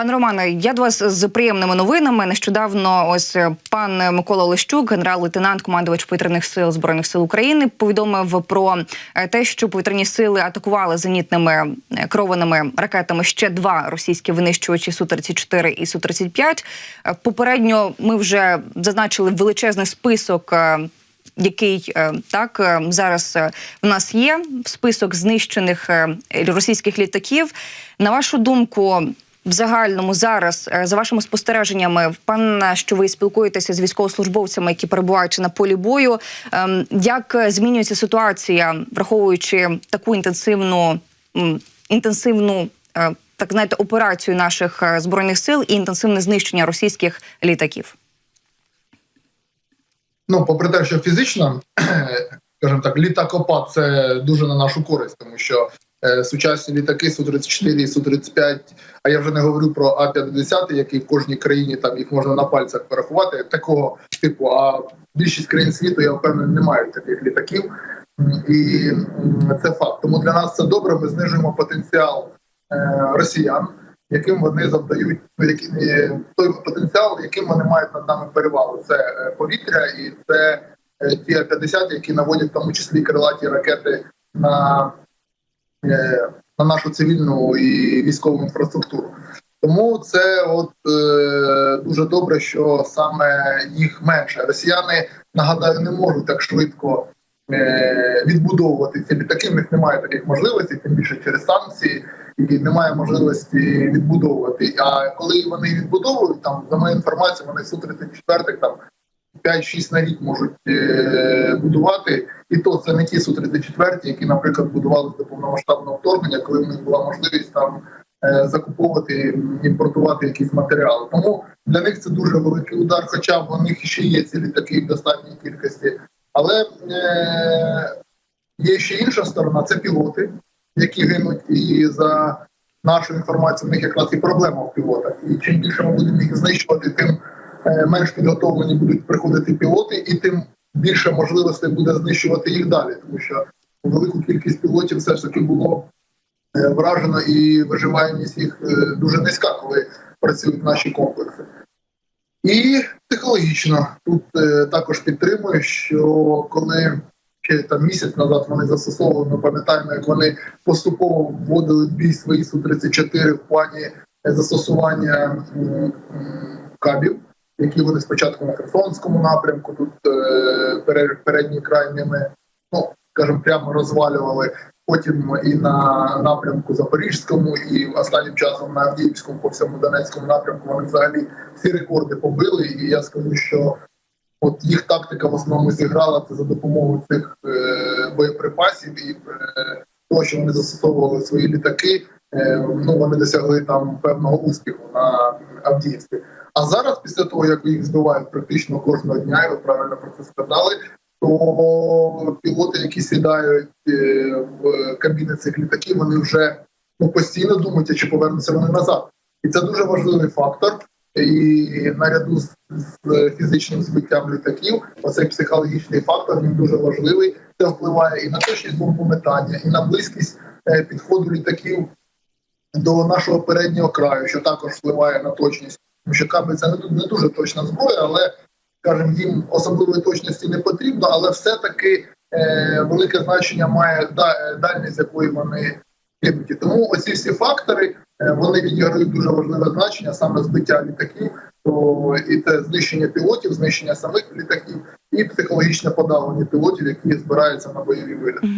Пане Романе, я до вас з приємними новинами. Нещодавно ось е, пан Микола Лещук, генерал-лейтенант, командувач повітряних сил збройних сил України, повідомив про е, те, що повітряні сили атакували зенітними е, керованими ракетами ще два російські винищувачі су 34 і су 35 Е, Попередньо ми вже зазначили величезний список. який так зараз в нас є список знищених російських літаків. На вашу думку, в загальному зараз, е, за вашими спостереженнями, впевнена, що ви спілкуєтеся з військовослужбовцями, які перебувають на полі бою. Ем, Як е, змінюється ситуація, враховуючи таку інтенсивну інтенсивну е, так знаєте, операцію наших збройних сил і інтенсивне знищення російських літаків? Ну, попри те, що фізично, скажімо так, літакопад це дуже на нашу користь, тому що сучасні літаки Су-34 і Су-35, а я вже не говорю про А-50, які в кожній країні там їх можна на пальцях порахувати, такого типу, а більшість країн світу, я впевнений, не мають таких літаків. І це факт. Тому для нас це добре. Ми знижуємо потенціал е, росіян, яким вони завдають ну, е, той потенціал, яким вони мають над нами перевагу. Це е, повітря і це е, ті А-50, які наводять в тому числі крилаті ракети на, е, на нашу цивільну і військову інфраструктуру. Тому це от е, дуже добре, що саме їх менше. Росіяни нагадаю не можуть так швидко е, відбудовувати ці літаки. В них немає таких можливостей, тим більше через санкції, і немає можливості відбудовувати. А коли вони відбудовують, там за моєю інформацією, вони су 34 там 5-6 на рік можуть е, будувати, і то це не ті су 34 які, наприклад, будувалися до повномасштабного вторгнення, коли в них була можливість там е, закуповувати, імпортувати якісь матеріали. Тому для них це дуже великий удар, хоча в них ще є ці літаки в достатній кількості. Але е, є ще інша сторона це пілоти, які гинуть, і за нашою інформацією, в них якраз і проблема в пілотах. І чим більше ми будемо їх знищувати, тим е, менш підготовлені будуть приходити пілоти, і тим більше можливостей буде знищувати їх далі, тому що велику кількість пілотів все ж таки було е, вражено, і виживаємість їх е, дуже низька, коли працюють наші комплекси. І психологічно тут е, також підтримую, що коли ще там місяць назад вони застосовували, ми пам'ятаємо, як вони поступово вводили бій свої Су-34 в плані застосування кабів, які вони спочатку на Херсонському напрямку, тут е, пере- передній край ними, ну скажімо, прямо розвалювали. Потім і на напрямку Запорізькому, і останнім часом на Авдіївському, по всьому Донецькому напрямку вони взагалі всі рекорди побили. І я скажу, що от їх тактика в основному зіграла це за допомогою цих е, боєприпасів і е, того, що вони застосовували свої літаки. Е, ну вони досягли там певного успіху на Авдіївській. А зараз, після того як їх збивають практично кожного дня, і ви правильно про це сказали, то пілоти, які сідають е, в кабіни цих літаків, вони вже ну, постійно думають, чи повернуться вони назад. І це дуже важливий фактор. І наряду з, з фізичним збиттям літаків, оцей психологічний фактор він дуже важливий. Це впливає і на точність бомбометання, і на близькість е, підходу літаків до нашого переднього краю, що також впливає на точність. Тому що каби це не, ду- не дуже точна зброя, але скажімо, їм особливої точності не потрібно, але все-таки е, велике значення має е, дальність, якої вони їдуть. Тому оці всі фактори е, вони відіграють дуже важливе значення, саме збиття літаків, то і це знищення пілотів, знищення самих літаків, і психологічне подавлення пілотів, які збираються на бойові виліти.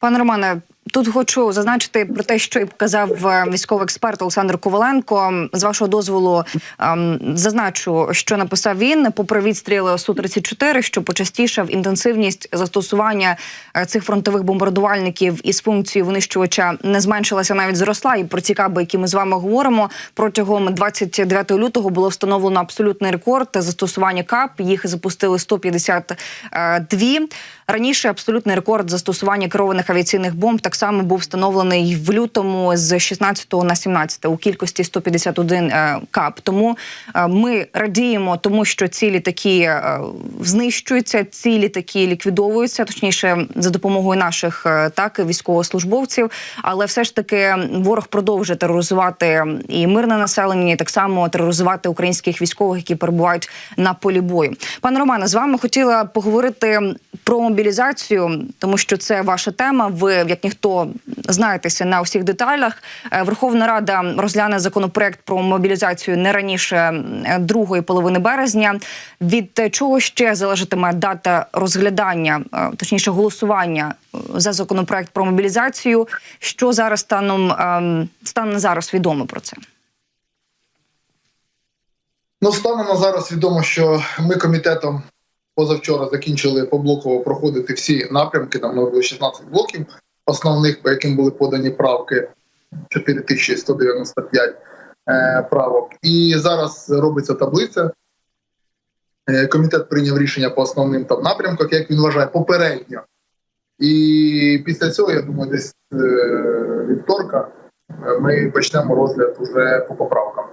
Пане Романе, тут хочу зазначити про те, що і показав е, військовий експерт Олександр Коваленко. З вашого дозволу ем, зазначу, що написав він попри відстріли су 34 що почастішав інтенсивність застосування е, цих фронтових бомбардувальників із функцією винищувача не зменшилася, навіть зросла. І про ці каби, які ми з вами говоримо, протягом 29 лютого було встановлено абсолютний рекорд застосування кап. Їх запустили 152. Раніше абсолютний рекорд застосування керованих авіаційних бомб так само був встановлений в лютому з 16 на 17 у кількості 151 е, кап. Тому е, ми радіємо, тому що ці літаки е, знищуються, ці літаки ліквідовуються, точніше за допомогою наших так військовослужбовців. Але все ж таки ворог продовжує тероризувати і мирне населення, і так само тероризувати українських військових, які перебувають на полі бою. Пане Романе, з вами хотіла поговорити про мобілізацію, тому що це ваша тема. Ви як ніхто знаєтеся на усіх деталях. Е, Верховна Рада розгляне законопроект про мобілізацію не раніше другої половини березня. Від чого ще залежатиме дата розглядання, е, точніше голосування е, за законопроект про мобілізацію? Що зараз станом стане зараз відомо про це? Ну, станом на зараз відомо, що ми комітетом позавчора закінчили поблоково проходити всі напрямки. Там було 16 блоків основних, по яким були подані правки 4195 е, правок. І зараз робиться таблиця. Е, Комітет прийняв рішення по основним там напрямках, як він вважає, попередньо. І після цього, я думаю, десь е, вівторка ми почнемо розгляд уже по поправкам.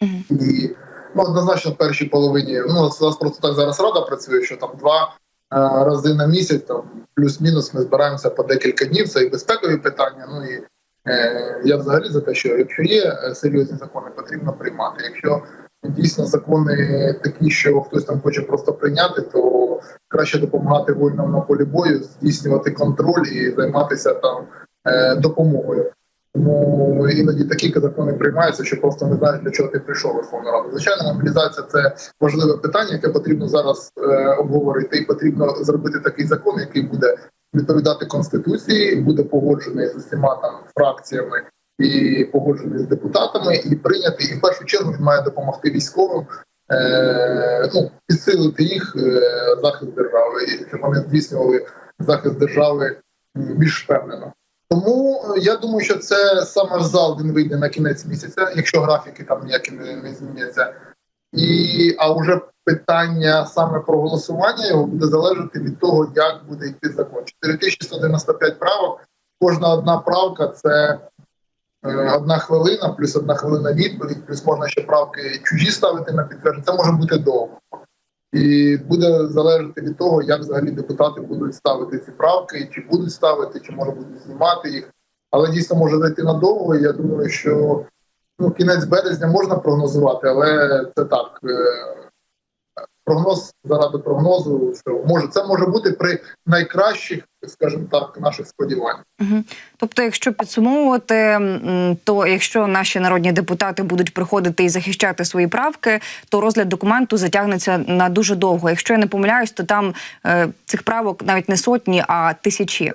Мгм. І ну, однозначно в першій половині. Ну, у нас просто так зараз рада працює, що там два рази на місяць, там плюс-мінус, ми збираємося по декілька днів. Це і безпекові питання. Ну і е, я взагалі за те, що якщо є е, серйозні закони, потрібно приймати. Якщо дійсно закони такі, що хтось там хоче просто прийняти, то краще допомагати воїнам на полі бою, здійснювати контроль і займатися там е, допомогою. Тому іноді такі закони приймаються, що просто не знаєш, для чого ти прийшов Верховну Раду. Звичайно, мобілізація це важливе питання, яке потрібно зараз е, обговорити. І потрібно зробити такий закон, який буде відповідати конституції, буде погоджений з усіма там фракціями і погоджений з депутатами, і прийнятий. І в першу чергу він має допомогти військовим. Е, ну, підсилити їх е, захист держави, і щоб вони здійснювали захист держави більш впевнено. Тому е, я думаю, що це саме в зал він вийде на кінець місяця, якщо графіки там ніякі не, не зміняться. І а вже питання саме про голосування його буде залежати від того, як буде йти закон. 4195 правок. Кожна одна правка це е, одна хвилина, плюс одна хвилина відповідь, плюс можна ще правки чужі ставити на підтвердження. Це може бути довго. І буде залежати від того, як взагалі депутати будуть ставити ці правки, чи будуть ставити, чи може будуть знімати їх. Але дійсно може зайти надовго. Я думаю, що ну, кінець березня можна прогнозувати, але це так. Прогноз заради прогнозу, що може це може бути при найкращих, скажімо так, наших сподіваннях. Мгм. Тобто, якщо підсумовувати, то якщо наші народні депутати будуть приходити і захищати свої правки, то розгляд документу затягнеться на дуже довго. Якщо я не помиляюсь, то там е, цих правок навіть не сотні, а тисячі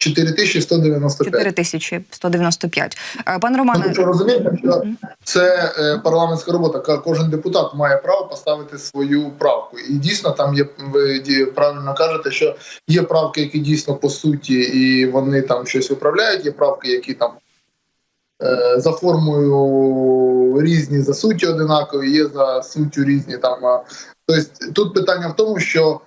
4195. 4195. Е, Пане Ну, Романе, ви що розумієте, що це е, парламентська робота. Кожен депутат має право поставити свою правку. І дійсно там є ви правильно кажете, що є правки, які дійсно по суті, і вони там щось виправляють. Є правки, які там е, за формою різні, за суттю одинакові, є за суттю різні там. Тобто тут питання в тому, що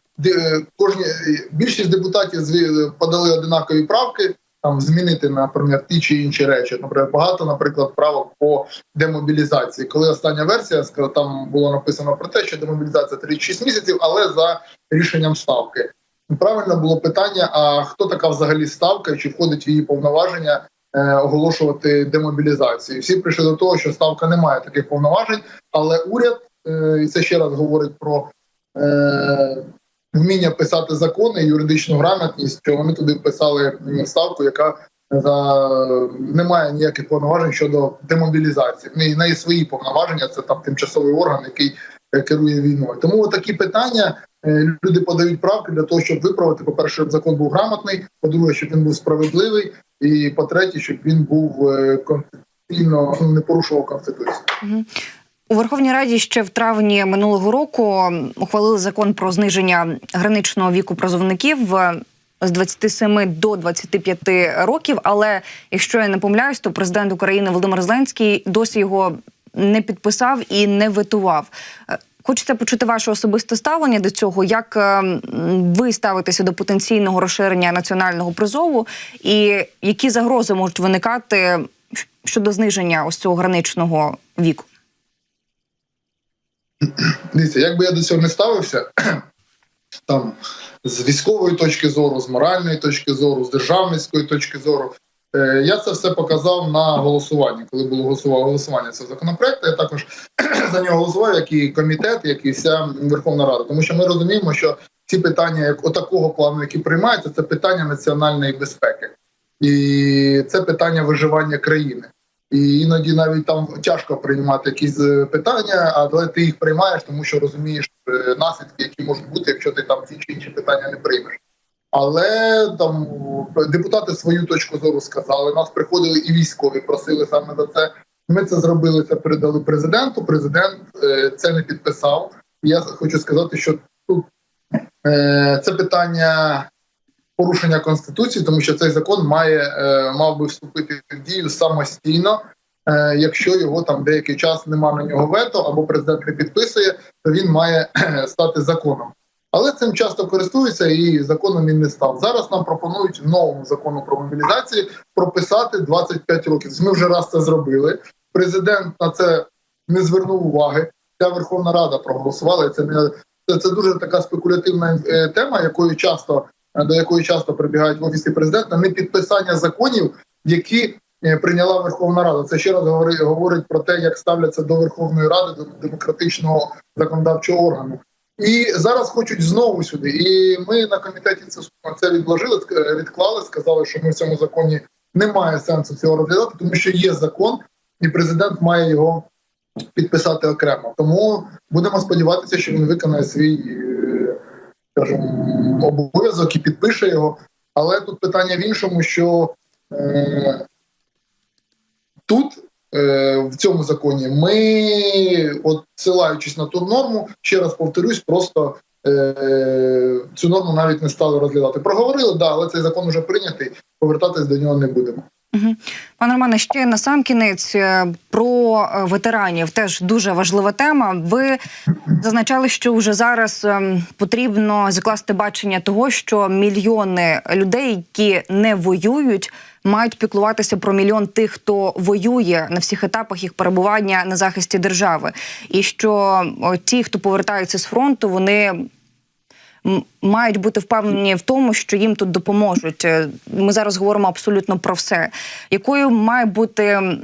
кожні більшість депутатів зві- подали одинакові правки. Там змінити, наприклад, ті чи інші речі. Наприклад, багато, наприклад, правок по демобілізації. Коли остання версія там було написано про те, що демобілізація 36 місяців, але за рішенням ставки. Правильно було питання: а хто така взагалі ставка, чи входить в її повноваження е, оголошувати демобілізацію? Всі прийшли до того, що ставка не має таких повноважень, але уряд е, це ще раз говорить про. Е, Вміння писати закони, юридичну грамотність, що вони туди вписали ставку, яка за не має ніяких повноважень щодо демобілізації. В неї в неї свої повноваження. Це там тимчасовий орган, який е, керує війною. Тому такі питання е, люди подають правки для того, щоб виправити. По перше, щоб закон був грамотний. По-друге, щоб він був справедливий, і по-третє, щоб він був е, конституційно ну, не порушував конституцію. У Верховній Раді ще в травні минулого року ухвалили закон про зниження граничного віку призовників е, з 27 до 25 років. Але якщо я не помиляюсь, то президент України Володимир Зеленський досі його не підписав і не ветував. Е, Хочеться почути ваше особисте ставлення до цього. Як е, ви ставитеся до потенційного розширення національного призову, і які загрози можуть виникати щодо зниження ось цього граничного віку? Дивіться, як би я до цього не ставився, там з військової точки зору, з моральної точки зору, з державницької точки зору. е, Я це все показав на голосуванні, коли було голосува- голосування цього законопроекту. Я також за нього голосував, як і комітет, як і вся Верховна Рада. Тому що ми розуміємо, що ці питання, як отакого плану, які приймаються, це питання національної безпеки, і це питання виживання країни. І іноді навіть там тяжко приймати якісь е, питання, але ти їх приймаєш, тому що розумієш е, наслідки, які можуть бути, якщо ти там ці чи інші питання не приймеш. Але там депутати свою точку зору сказали. Нас приходили і військові, просили саме за це. Ми це зробили, це передали президенту. Президент е, це не підписав. Я хочу сказати, що тут е, це питання порушення конституції, тому що цей закон має е, мав би вступити в дію самостійно. Е, якщо його там деякий час нема на нього вето або президент не підписує, то він має стати законом. Але цим часто користуються і законом він не став. Зараз нам пропонують в новому закону про мобілізацію прописати 25 років. Ми вже раз це зробили. Президент на це не звернув уваги. Ця Верховна Рада проголосувала. Це не це, це дуже така спекулятивна е, тема, якою часто до якої часто прибігають в офісі президента, не підписання законів, які е, прийняла Верховна Рада. Це ще раз говорить, говорить про те, як ставляться до Верховної Ради, до демократичного законодавчого органу. І зараз хочуть знову сюди. І ми на комітеті це це відложили, відклали, сказали, що ми в цьому законі немає сенсу цього розглядати, тому що є закон, і президент має його підписати окремо. Тому будемо сподіватися, що він виконає свій, е, скажімо, обов'язок і підпише його. Але тут питання в іншому, що е, тут е, в цьому законі ми, от ссилаючись на ту норму, ще раз повторюсь, просто е, цю норму навіть не стали розглядати. Проговорили, да, але цей закон вже прийнятий. Повертатись до нього не будемо. Пане Романе, ще на сам кінець е, про е, ветеранів теж дуже важлива тема. Ви зазначали, що вже зараз ем, потрібно закласти бачення того, що мільйони людей, які не воюють, мають піклуватися про мільйон тих, хто воює на всіх етапах їх перебування на захисті держави, і що ті, хто повертаються з фронту, вони мають бути впевнені в тому, що їм тут допоможуть. Е, Ми зараз говоримо абсолютно про все. Якою має бути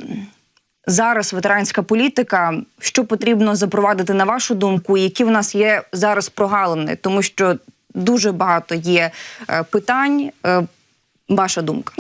зараз ветеранська політика? Що потрібно запровадити на вашу думку? Які в нас є зараз прогалини? Тому що дуже багато є е, питань. Е, Ваша думка?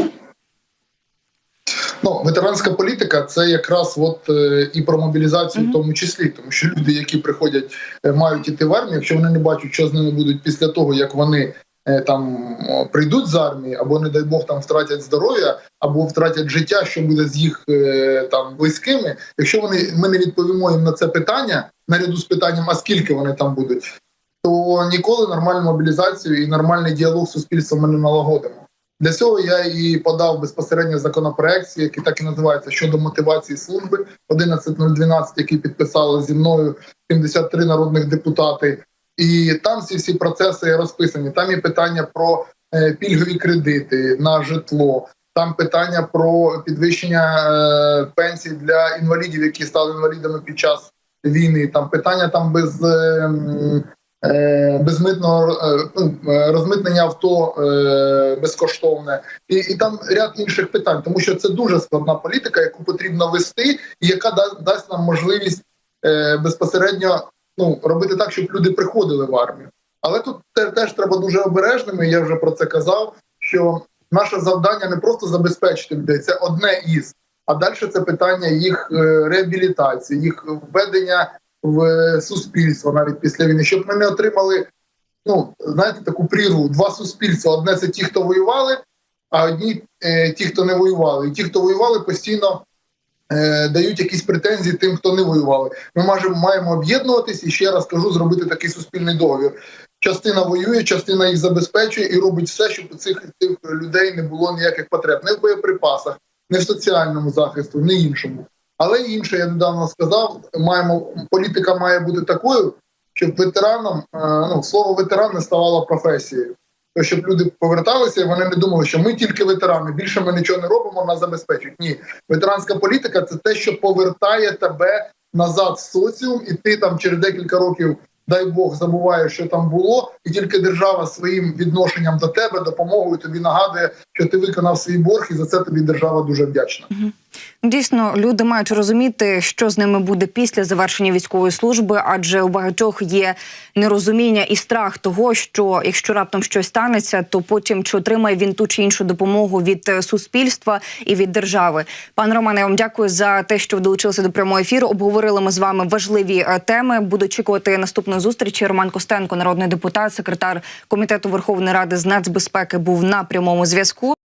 Ну, ветеранська політика це якраз от е, і про мобілізацію, в тому числі, тому що люди, які приходять, е, мають іти в армію, якщо вони не бачать, що з ними будуть після того, як вони е, там прийдуть з армії, або не дай Бог там втратять здоров'я, або втратять життя, що буде з їх е, там близькими. Якщо вони ми не відповімо їм на це питання, наряду з питанням, а скільки вони там будуть, то ніколи нормальну мобілізацію і нормальний діалог з суспільством ми не налагодимо. Для цього я і подав безпосередньо законопроект, який так і називається щодо мотивації служби 11.012, який підписали зі мною 73 народних депутати. І там всі всі процеси розписані. Там є питання про е, пільгові кредити на житло. Там питання про підвищення е, пенсій для інвалідів, які стали інвалідами під час війни. Там питання там без е, е, безмитного е, ну, е, розмитнення авто е, безкоштовне, і, і там ряд інших питань, тому що це дуже складна політика, яку потрібно вести, і яка да, дасть нам можливість е, безпосередньо ну робити так, щоб люди приходили в армію. Але тут теж треба дуже обережними. Я вже про це казав. Що наше завдання не просто забезпечити людей, це одне із. А далі це питання їх е, реабілітації, їх введення в суспільство навіть після війни, щоб ми не отримали, ну знаєте, таку прірву. Два суспільства: одне це ті, хто воювали, а одні е, ті, хто не воювали. І ті, хто воювали, постійно е, дають якісь претензії тим, хто не воювали. Ми маємо, маємо об'єднуватись і ще раз кажу, зробити такий суспільний договір. Частина воює, частина їх забезпечує і робить все, щоб у цих, цих людей не було ніяких потреб, не в боєприпасах, не в соціальному захисту, не іншому. Але інше я недавно сказав: маємо політика має бути такою, щоб ветеранам е, ну слово ветеран не ставало професією. То щоб люди поверталися, і вони не думали, що ми тільки ветерани, більше ми нічого не робимо, нас забезпечують. Ні, ветеранська політика це те, що повертає тебе назад в соціум, і ти там через декілька років, дай Бог, забуваєш, що там було, і тільки держава своїм відношенням до тебе, допомогою тобі нагадує, що ти виконав свій борг, і за це тобі держава дуже вдячна. Дійсно, люди мають розуміти, що з ними буде після завершення військової служби, адже у багатьох є нерозуміння і страх того, що якщо раптом щось станеться, то потім чи отримає він ту чи іншу допомогу від е, суспільства і від держави. Пане Романе, я вам дякую за те, що ви долучилися до прямого ефіру. Обговорили ми з вами важливі е, теми. Буду очікувати наступної зустрічі. Роман Костенко, народний депутат, секретар комітету Верховної Ради з нацбезпеки, був на прямому зв'язку.